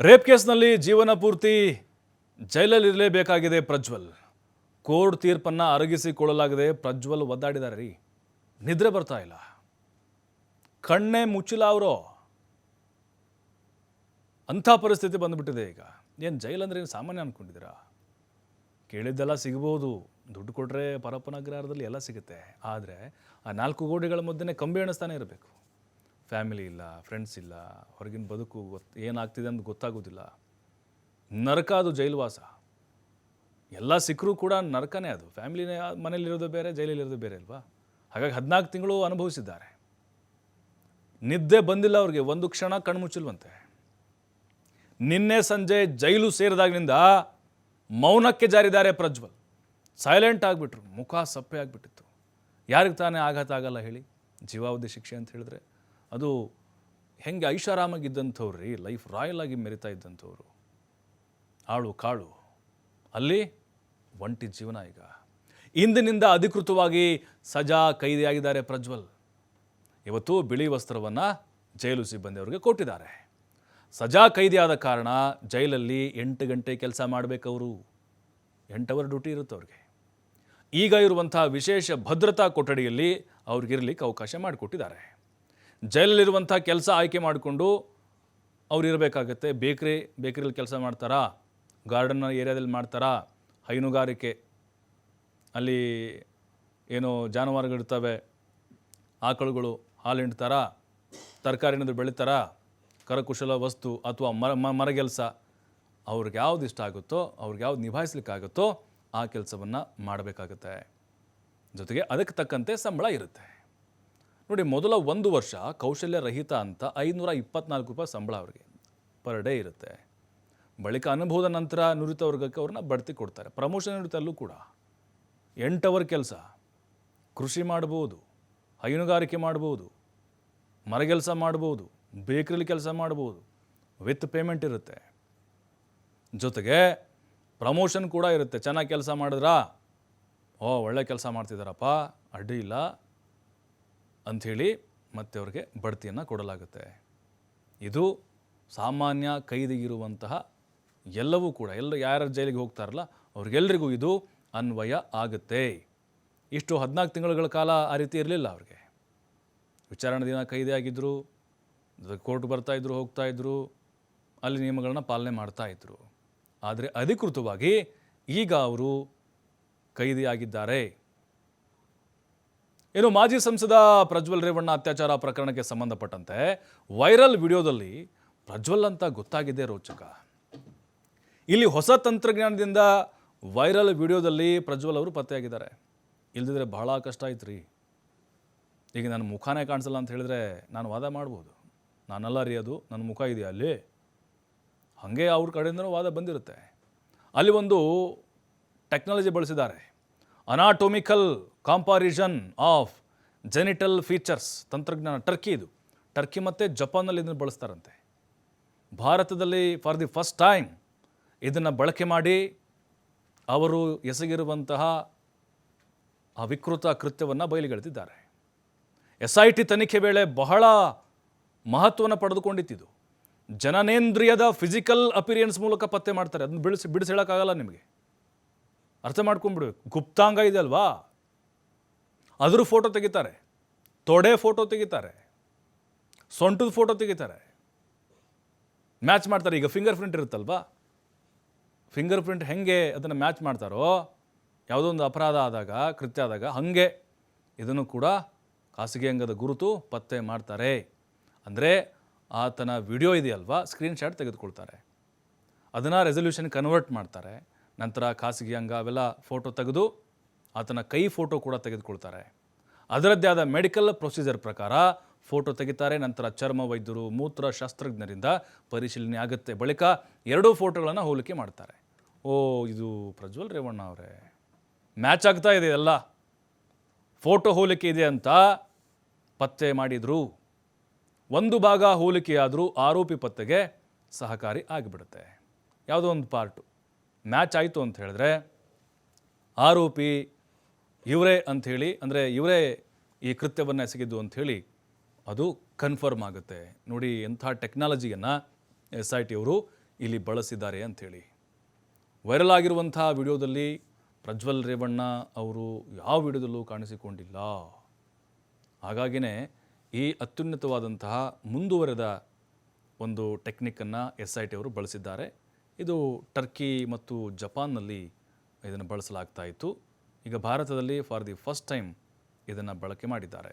Rape ಕೇಸ್ನಲ್ಲಿ ಜೀವನ ಪೂರ್ತಿ ಜೈಲಲ್ಲಿ ಇರಲೇಬೇಕಾಗಿದೆ ಪ್ರಜ್ವಲ್. ಕೋರ್ಟ್ ತೀರ್ಪನ್ನು ಅರಗಿಸಿಕೊಳ್ಳಲಾಗದೆ ಪ್ರಜ್ವಲ್ ಒದ್ದಾಡಿದಾರೆ ರೀ. ನಿದ್ರೆ ಬರ್ತಾ ಇಲ್ಲ. ಕಣ್ಣೇ ಮುಚ್ಚಿಲ್ಲ ಅವರು. ಅಂಥ ಪರಿಸ್ಥಿತಿ ಬಂದುಬಿಟ್ಟಿದೆ ಈಗ. ಏನು ಜೈಲಂದ್ರೆ ಏನು ಸಾಮಾನ್ಯ ಅಂದ್ಕೊಂಡಿದ್ದೀರಾ ಕೇಳಿದ್ದೆಲ್ಲ ಸಿಗ್ಬೋದು. ದುಡ್ಡು ಕೊಟ್ಟರೆ ಪರಪ್ಪನಗ್ರಹಾರದಲ್ಲಿ ಎಲ್ಲ ಸಿಗುತ್ತೆ. ಆದರೆ ಆ ನಾಲ್ಕು ಗೋಡೆಗಳ ಮಧ್ಯೆ ಕಂಬಿ ಎಣಿಸ್ತಾನೆ ಇರಬೇಕು. ಫ್ಯಾಮಿಲಿ ಇಲ್ಲ ಫ್ರೆಂಡ್ಸ್ ಇಲ್ಲ, ಹೊರಗಿನ ಬದುಕು ಗೊತ್ತು ಏನಾಗ್ತಿದೆ ಅಂತ ಗೊತ್ತಾಗೋದಿಲ್ಲ. ನರಕ ಅದು ಜೈಲುವಾಸ. ಎಲ್ಲ ಸಿಕ್ಕರೂ ಕೂಡ ನರಕನೇ ಅದು. ಫ್ಯಾಮಿಲಿನೇ ಮನೇಲಿರೋದು ಬೇರೆ, ಜೈಲಲ್ಲಿರೋದು ಬೇರೆ ಅಲ್ವಾ? ಹಾಗಾಗಿ ಹದಿನಾಲ್ಕು ತಿಂಗಳು ಅನುಭವಿಸಿದ್ದಾರೆ. ನಿದ್ದೆ ಬಂದಿಲ್ಲ ಅವ್ರಿಗೆ, ಒಂದು ಕ್ಷಣ ಕಣ್ಮುಚ್ಚಿಲ್ವಂತೆ ನಿನ್ನೆ ಸಂಜೆ ಜೈಲು ಸೇರಿದಾಗಿನಿಂದ ಮೌನಕ್ಕೆ ಜಾರಿದ್ದಾರೆ ಪ್ರಜ್ವಲ್. ಸೈಲೆಂಟ್ ಆಗಿಬಿಟ್ರು, ಮುಖ ಸಪ್ಪೆ ಆಗಿಬಿಟ್ಟಿತ್ತು. ಯಾರಿಗೆ ತಾನೇ ಆಘಾತ ಆಗಲ್ಲ ಹೇಳಿ? ಜೀವಾವಧಿ ಶಿಕ್ಷೆ ಅಂತ ಹೇಳಿದ್ರೆ ಅದು ಹೆಂಗೆ ಐಷಾರಾಮಾಗಿದ್ದಂಥವ್ರು ರೀ ಲೈಫ್ ರಾಯಲ್ ಆಗಿ ಮೆರಿತಾ ಇದ್ದಂಥವ್ರು. ಆಳು ಕಾಳು. ಅಲ್ಲಿ ಒಂಟಿ ಜೀವನ ಈಗ. ಇಂದಿನಿಂದ ಅಧಿಕೃತವಾಗಿ ಸಜಾ ಕೈದಿಯಾಗಿದ್ದಾರೆ ಪ್ರಜ್ವಲ್. ಇವತ್ತು ಬಿಳಿ ವಸ್ತ್ರವನ್ನು ಜೈಲು ಸಿಬ್ಬಂದಿಯವರಿಗೆ ಕೊಟ್ಟಿದ್ದಾರೆ. ಸಜಾ ಕೈದಿಯಾದ ಕಾರಣ ಜೈಲಲ್ಲಿ ಎಂಟು ಗಂಟೆ ಕೆಲಸ ಮಾಡಬೇಕವರು. ಎಂಟು ಅವರ್ ಡ್ಯೂಟಿ ಇರುತ್ತೆ ಅವ್ರಿಗೆ. ಈಗ ಇರುವಂಥ ವಿಶೇಷ ಭದ್ರತಾ ಕೊಠಡಿಯಲ್ಲಿ ಅವ್ರಿಗಿರಲಿಕ್ಕೆ ಅವಕಾಶ ಮಾಡಿಕೊಟ್ಟಿದ್ದಾರೆ. ಜೈಲಲ್ಲಿರುವಂಥ ಕೆಲಸ ಆಯ್ಕೆ ಮಾಡಿಕೊಂಡು ಅವ್ರು ಇರಬೇಕಾಗತ್ತೆ. ಬೇಕ್ರಿ ಬೇಕ್ರಿಯಲ್ಲಿ ಕೆಲಸ ಮಾಡ್ತಾರಾ? ಗಾರ್ಡನ್ ಏರಿಯಾದಲ್ಲಿ ಮಾಡ್ತಾರಾ? ಹೈನುಗಾರಿಕೆ. ಅಲ್ಲಿ ಏನು ಜಾನುವಾರುಗಳಿರ್ತವೆ ಆಕಳುಗಳು ಹಾಲು ಹಿಂಡ್ತಾರಾ? ತರಕಾರಿ ಏನಾದರೂ ಬೆಳೀತಾರಾ? ಕರಕುಶಲ ವಸ್ತು ಅಥವಾ ಮರ ಮರಗೆಲಸ ಅವ್ರಿಗೆ ಯಾವ್ದು ಇಷ್ಟ ಆಗುತ್ತೋ, ಅವ್ರಿಗೆ ಯಾವ್ದು ನಿಭಾಯಿಸ್ಲಿಕ್ಕಾಗುತ್ತೋ ಆ ಕೆಲಸವನ್ನು ಮಾಡಬೇಕಾಗುತ್ತೆ. ಜೊತೆಗೆ ಅದಕ್ಕೆ ತಕ್ಕಂತೆ ಸಂಬಳ ಇರುತ್ತೆ. ನೋಡಿ, ಮೊದಲ ಒಂದು ವರ್ಷ ಕೌಶಲ್ಯ ರಹಿತ ಅಂತ ಐನೂರ ಇಪ್ಪತ್ನಾಲ್ಕು ರೂಪಾಯಿ ಸಂಬಳ ಅವರಿಗೆ. ಪರ್ ಡೇ ಇರುತ್ತೆ. ಬಳಿಕ ಅನುಭವದ ನಂತರ ನುರಿತ ವರ್ಗಕ್ಕೆ ಅವ್ರನ್ನ ಬಡ್ತಿ ಕೊಡ್ತಾರೆ. ಪ್ರಮೋಷನ್ ಇರುತ್ತೆ ಅಲ್ಲೂ ಕೂಡ. ಎಂಟು ಅವರ್ ಕೆಲಸ. ಕೃಷಿ ಮಾಡ್ಬೋದು. ಹೈನುಗಾರಿಕೆ ಮಾಡ್ಬೋದು. ಮರಗೆಲಸ ಮಾಡ್ಬೋದು. ಬೇಕ್ರಿಲಿ ಕೆಲಸ ಮಾಡ್ಬೋದು. ವಿತ್ ಪೇಮೆಂಟ್ ಇರುತ್ತೆ. ಜೊತೆಗೆ ಪ್ರಮೋಷನ್ ಕೂಡ ಇರುತ್ತೆ. ಚೆನ್ನಾಗಿ ಕೆಲಸ ಮಾಡಿದ್ರಾ? ಓ, ಒಳ್ಳೆ ಕೆಲಸ ಮಾಡ್ತಿದ್ದಾರಪ್ಪ ಅಡ್ಡಿ ಇಲ್ಲ. ಅಂಥೇಳಿ ಮತ್ತೆ ಅವ್ರಿಗೆ ಬಡ್ತಿಯನ್ನು ಕೊಡಲಾಗುತ್ತೆ. ಇದು ಸಾಮಾನ್ಯ ಕೈದಿಗಿರುವಂತಹ ಎಲ್ಲವೂ ಕೂಡ, ಎಲ್ಲ ಯಾರ ಜೈಲಿಗೆ ಹೋಗ್ತಾರಲ್ಲ, ಅವ್ರಿಗೆಲ್ರಿಗೂ ಇದು ಅನ್ವಯ ಆಗುತ್ತೆ. ಇಷ್ಟು ಹದಿನಾಲ್ಕು ತಿಂಗಳುಗಳ ಕಾಲ ಆ ರೀತಿ ಇರಲಿಲ್ಲ ಅವ್ರಿಗೆ. ವಿಚಾರಣೆ ದಿನ ಕೈದಿಯಾಗಿದ್ದರು ಕೋರ್ಟ್ ಬರ್ತಾಯಿದ್ರು ಹೋಗ್ತಾಯಿದ್ರು ಅಲ್ಲಿ ನಿಯಮಗಳನ್ನ ಪಾಲನೆ ಮಾಡ್ತಾಯಿದ್ರು ಆದರೆ ಅಧಿಕೃತವಾಗಿ ಈಗ ಅವರು ಕೈದಿಯಾಗಿದ್ದಾರೆ. ಇನ್ನು ಮಾಜಿ ಸಂಸದ ಪ್ರಜ್ವಲ್ ರೇವಣ್ಣ ಅತ್ಯಾಚಾರ ಪ್ರಕರಣಕ್ಕೆ ಸಂಬಂಧಪಟ್ಟಂತೆ ವೈರಲ್ ವಿಡಿಯೋದಲ್ಲಿ ಪ್ರಜ್ವಲ್ ಅಂತ ಗೊತ್ತಾಗಿದೆ ರೋಚಕ. ಇಲ್ಲಿ ಹೊಸ ತಂತ್ರಜ್ಞಾನದಿಂದ ವೈರಲ್ ವಿಡಿಯೋದಲ್ಲಿ ಪ್ರಜ್ವಲ್ ಅವರು ಪತ್ತೆಯಾಗಿದ್ದಾರೆ. ಇಲ್ದಿದ್ರೆ ಬಹಳ ಕಷ್ಟ ಆಯ್ತು ರೀ ಈಗ ನನ್ನ ಮುಖಾನೇ ಕಾಣಿಸಲ್ಲ ಅಂತ ಹೇಳಿದ್ರೆ ನಾನು ವಾದ ಮಾಡ್ಬೋದು. ನಾನಲ್ಲ ರೀ ಅದು, ನನ್ನ ಮುಖ ಇದೆಯಾ ಅಲ್ಲಿ. ಹಾಗೆ ಅವ್ರ ಕಡೆಯಿಂದನೂ ವಾದ ಬಂದಿರುತ್ತೆ. ಅಲ್ಲಿ ಒಂದು ಟೆಕ್ನಾಲಜಿ ಬಳಸಿದ್ದಾರೆ. Anatomical comparison of genital features ತಂತ್ರಜ್ಞಾನ ಟರ್ಕಿ ಇದು. ಟರ್ಕಿ ಮತ್ತು ಜಪಾನಲ್ಲಿ ಇದನ್ನು ಬಳಸ್ತಾರಂತೆ. ಭಾರತದಲ್ಲಿ ಫಾರ್ ದಿ ಫಸ್ಟ್ ಟೈಮ್ ಇದನ್ನು ಬಳಕೆ ಮಾಡಿ ಅವರು ಎಸಗಿರುವಂತಹ ಅವಿಕೃತ ವಿಕೃತ ಕೃತ್ಯವನ್ನು ಬಯಲಿಗೆಳೆದಿದ್ದಾರೆ. ಎಸ್ ಐ ಟಿ ತನಿಖೆ ವೇಳೆ ಬಹಳ ಮಹತ್ವವನ್ನು ಪಡೆದುಕೊಂಡಿತ್ತಿದು ಜನನೇಂದ್ರಿಯದ ಫಿಸಿಕಲ್ ಅಪಿರಿಯನ್ಸ್ ಮೂಲಕ ಪತ್ತೆ ಮಾಡ್ತಾರೆ. ಅದನ್ನು ಬಿಡಿಸಿ ಬಿಡಿಸಿ ಹೇಳೋಕ್ಕಾಗಲ್ಲ ನಿಮಗೆ. ಅರ್ಥ ಮಾಡ್ಕೊಂಡ್ಬಿಡ್ಬೇಕು. ಗುಪ್ತಾಂಗ ಇದೆ ಅಲ್ವಾ? ಅದ್ರ ಫೋಟೋ ತೆಗಿತಾರೆ. ತೊಡೆ ಫೋಟೋ ತೆಗಿತಾರೆ. ಸೊಂಟದ ಫೋಟೋ ತೆಗಿತಾರೆ. ಮ್ಯಾಚ್ ಮಾಡ್ತಾರೆ. ಈಗ ಫಿಂಗರ್ ಪ್ರಿಂಟ್ ಇರುತ್ತಲ್ವಾ? ಫಿಂಗರ್ ಪ್ರಿಂಟ್ ಹೆಂಗೆ ಅದನ್ನು ಮ್ಯಾಚ್ ಮಾಡ್ತಾರೋ, ಯಾವುದೋ ಒಂದು ಅಪರಾಧ ಆದಾಗ, ಕೃತ್ಯ ಆದಾಗ ಹಾಗೆ ಇದನ್ನು ಕೂಡ ಖಾಸಗಿ ಅಂಗದ ಗುರುತು ಪತ್ತೆ ಮಾಡ್ತಾರೆ. ಅಂದರೆ ಆತನ ವಿಡಿಯೋ ಇದೆಯಲ್ವಾ? ಸ್ಕ್ರೀನ್ಶಾಟ್ ತೆಗೆದುಕೊಳ್ತಾರೆ. ಅದನ್ನು ರೆಸಲ್ಯೂಷನ್ ಕನ್ವರ್ಟ್ ಮಾಡ್ತಾರೆ. ನಂತರ ಖಾಸಗಿ ಅಂಗ ಅವೆಲ್ಲ ಫೋಟೋ ತೆಗೆದು ಆತನ ಕೈ ಫೋಟೋ ಕೂಡ ತೆಗೆದುಕೊಳ್ತಾರೆ. ಅದರದ್ದೇ ಆದ ಮೆಡಿಕಲ್ ಪ್ರೊಸೀಜರ್ ಪ್ರಕಾರ ಫೋಟೋ ತೆಗಿತಾರೆ. ನಂತರ ಚರ್ಮ ವೈದ್ಯರು, ಮೂತ್ರ ಶಾಸ್ತ್ರಜ್ಞರಿಂದ ಪರಿಶೀಲನೆ ಆಗುತ್ತೆ. ಬಳಿಕ ಎರಡೂ ಫೋಟೋಗಳನ್ನು ಹೋಲಿಕೆ ಮಾಡ್ತಾರೆ. ಓ, ಇದು ಪ್ರಜ್ವಲ್ ರೇವಣ್ಣ ಅವರೇ. ಮ್ಯಾಚ್ ಆಗ್ತಾ ಇದೆ ಎಲ್ಲ ಫೋಟೋ ಹೋಲಿಕೆ ಇದೆ ಅಂತ ಪತ್ತೆ ಮಾಡಿದರು. ಒಂದು ಭಾಗ ಹೋಲಿಕೆಯಾದರೂ ಆರೋಪಿ ಪತ್ತೆಗೆ ಸಹಕಾರಿ ಆಗಿಬಿಡುತ್ತೆ. ಯಾವುದೋ ಒಂದು ಪಾರ್ಟು ಮ್ಯಾಚ್ ಆಯಿತು ಅಂತ ಹೇಳಿದ್ರೆ ಆರೋಪಿ ಇವರೇ ಅಂಥೇಳಿ, ಅಂದರೆ ಇವರೇ ಈ ಕೃತ್ಯವನ್ನು ಎಸಗಿದ್ದು ಅಂಥೇಳಿ ಅದು ಕನ್ಫರ್ಮ್ ಆಗುತ್ತೆ. ನೋಡಿ ಎಂಥ ಟೆಕ್ನಾಲಜಿಯನ್ನು ಎಸ್ ಐ ಟಿಯವರು ಇಲ್ಲಿ ಬಳಸಿದ್ದಾರೆ ಅಂಥೇಳಿ. ವೈರಲ್ ಆಗಿರುವಂಥ ವಿಡಿಯೋದಲ್ಲಿ ಪ್ರಜ್ವಲ್ ರೇವಣ್ಣ ಅವರು ಯಾವ ವಿಡಿಯೋದಲ್ಲೂ ಕಾಣಿಸಿಕೊಂಡಿಲ್ಲ. ಹಾಗಾಗಿನೇ ಈ ಅತ್ಯುನ್ನತವಾದಂತಹ ಮುಂದುವರೆದ ಒಂದು ಟೆಕ್ನಿಕ್ಕನ್ನು ಎಸ್ ಐ ಟಿ ಅವರು ಬಳಸಿದ್ದಾರೆ. ಇದು ಟರ್ಕಿ ಮತ್ತು ಜಪಾನ್ನಲ್ಲಿ ಇದನ್ನು ಬಳಸಲಾಗ್ತಾ ಇತ್ತು. ಈಗ ಭಾರತದಲ್ಲಿ ಫಾರ್ ದಿ ಫಸ್ಟ್ ಟೈಮ್ ಇದನ್ನು ಬಳಕೆ ಮಾಡಿದ್ದಾರೆ.